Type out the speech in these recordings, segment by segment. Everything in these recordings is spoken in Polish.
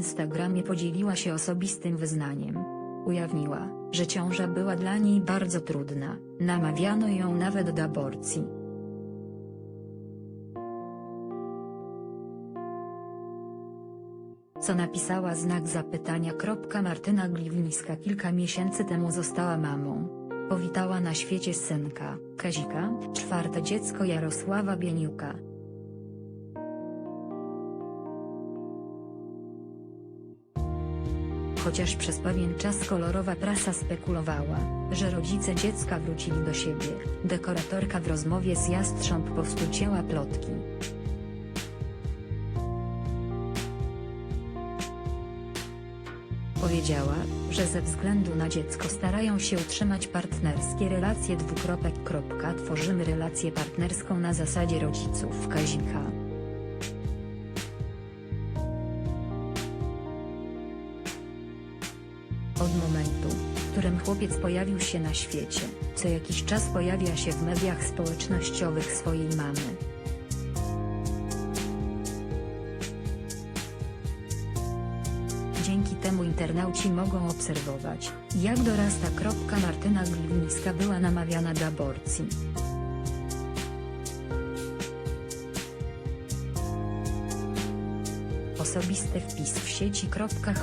Instagramie podzieliła się osobistym wyznaniem. Ujawniła, że ciąża była dla niej bardzo trudna, namawiano ją nawet do aborcji. Co napisała znak zapytania. Martyna Gliwińska kilka miesięcy temu została mamą. Powitała na świecie synka, Kazika, czwarte dziecko Jarosława Bieniuka. Chociaż przez pewien czas kolorowa prasa spekulowała, że rodzice dziecka wrócili do siebie, dekoratorka w rozmowie z Jastrząb powstrzymała plotki. Powiedziała, że ze względu na dziecko starają się utrzymać partnerskie relacje dwukropek. Tworzymy relację partnerską na zasadzie rodziców Kazika. Chłopiec pojawił się na świecie, co jakiś czas pojawia się w mediach społecznościowych swojej mamy. Dzięki temu internauci mogą obserwować, jak dorasta. Martyna Gliwińska była namawiana do aborcji. Osobisty wpis w sieci.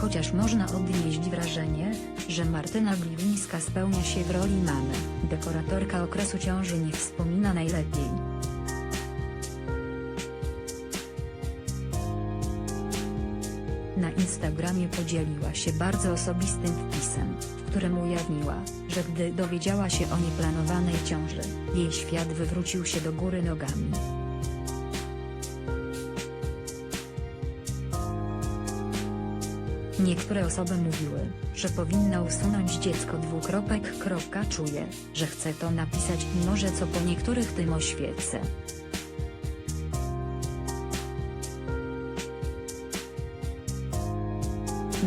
Chociaż można odnieść wrażenie, że Martyna Gliwińska spełnia się w roli mamy, dekoratorka okresu ciąży nie wspomina najlepiej. Na Instagramie podzieliła się bardzo osobistym wpisem, w którym ujawniła, że gdy dowiedziała się o nieplanowanej ciąży, jej świat wywrócił się do góry nogami. Niektóre osoby mówiły, że powinna usunąć dziecko dwukropek. kropka, Czuję, że chce to napisać i może co po niektórych tym oświecę.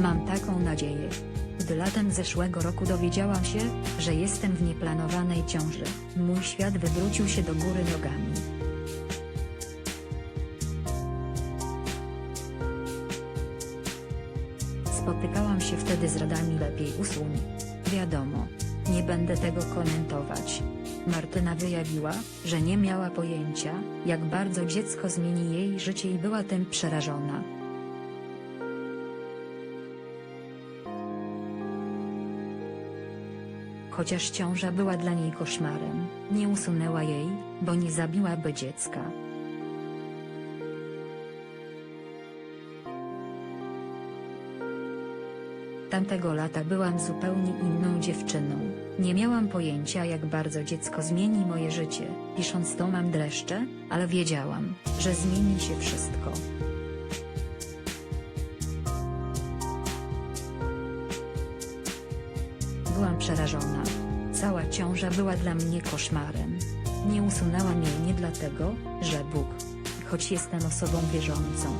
Mam taką nadzieję. Gdy latem zeszłego roku dowiedziałam się, że jestem w nieplanowanej ciąży, mój świat wywrócił się do góry nogami. Spotykałam się wtedy z radami lepiej usuń. Wiadomo. Nie będę tego komentować. Martyna wyjawiła, że nie miała pojęcia, jak bardzo dziecko zmieni jej życie i była tym przerażona. Chociaż ciąża była dla niej koszmarem, nie usunęła jej, bo nie zabiłaby dziecka. Tamtego lata byłam zupełnie inną dziewczyną. Nie miałam pojęcia jak bardzo dziecko zmieni moje życie. Pisząc to mam dreszcze, ale wiedziałam, że zmieni się wszystko. Byłam przerażona. Cała ciąża była dla mnie koszmarem. Nie usunęłam jej nie dlatego, że Bóg, choć jestem osobą wierzącą.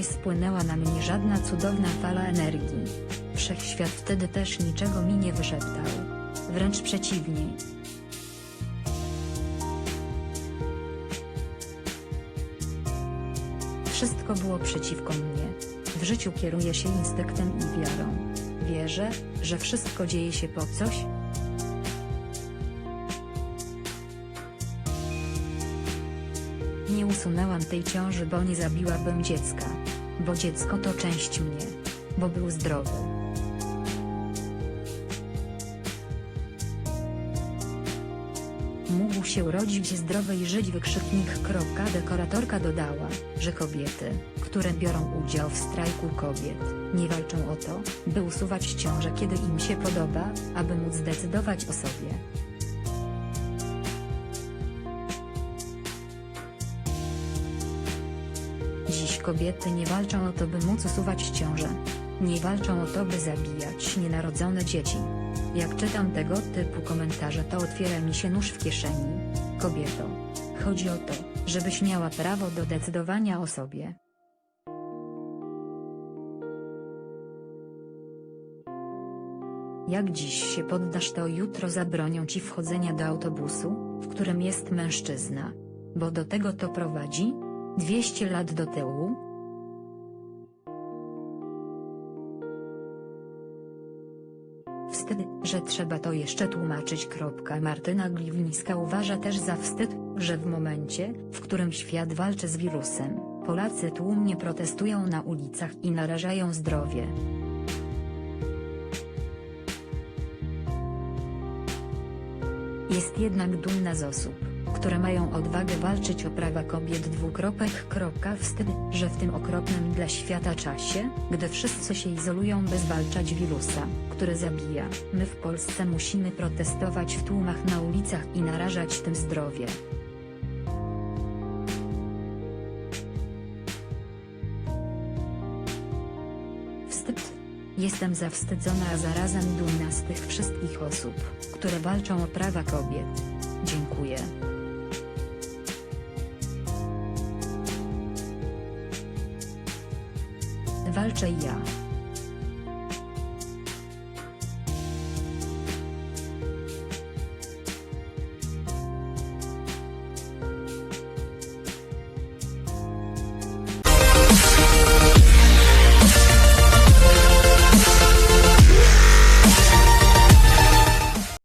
Nie spłynęła na mnie żadna cudowna fala energii. Wszechświat wtedy też niczego mi nie wyszeptał. Wręcz przeciwnie. Wszystko było przeciwko mnie. W życiu kieruję się instynktem i wiarą. Wierzę, że wszystko dzieje się po coś. Nie usunęłam tej ciąży, bo nie zabiłabym dziecka. Bo dziecko to część mnie. Bo był zdrowy. Mógł się urodzić zdrowy i żyć wykrzyknik. Dekoratorka dodała, że kobiety, które biorą udział w strajku kobiet, nie walczą o to, by usuwać ciążę kiedy im się podoba, aby móc decydować o sobie. Kobiety nie walczą o to by móc usuwać ciążę. Nie walczą o to by zabijać nienarodzone dzieci. Jak czytam tego typu komentarze to otwiera mi się nóż w kieszeni. Kobieto. Chodzi o to, żebyś miała prawo do decydowania o sobie. Jak dziś się poddasz to jutro zabronią ci wchodzenia do autobusu, w którym jest mężczyzna. Bo do tego to prowadzi? 200 lat do tyłu? Wstyd, że trzeba to jeszcze tłumaczyć. Martyna Gliwińska uważa też za wstyd, że w momencie, w którym świat walczy z wirusem, Polacy tłumnie protestują na ulicach i narażają zdrowie. Jest jednak dumna z osób, które mają odwagę walczyć o prawa kobiet. Dwukropek. Wstyd, że w tym okropnym dla świata czasie, gdy wszyscy się izolują by zwalczać wirusa, który zabija, my w Polsce musimy protestować w tłumach na ulicach i narażać tym zdrowie. Wstyd. Jestem zawstydzona, a zarazem dumna z tych wszystkich osób, które walczą o prawa kobiet. Dziękuję. Walczę ja.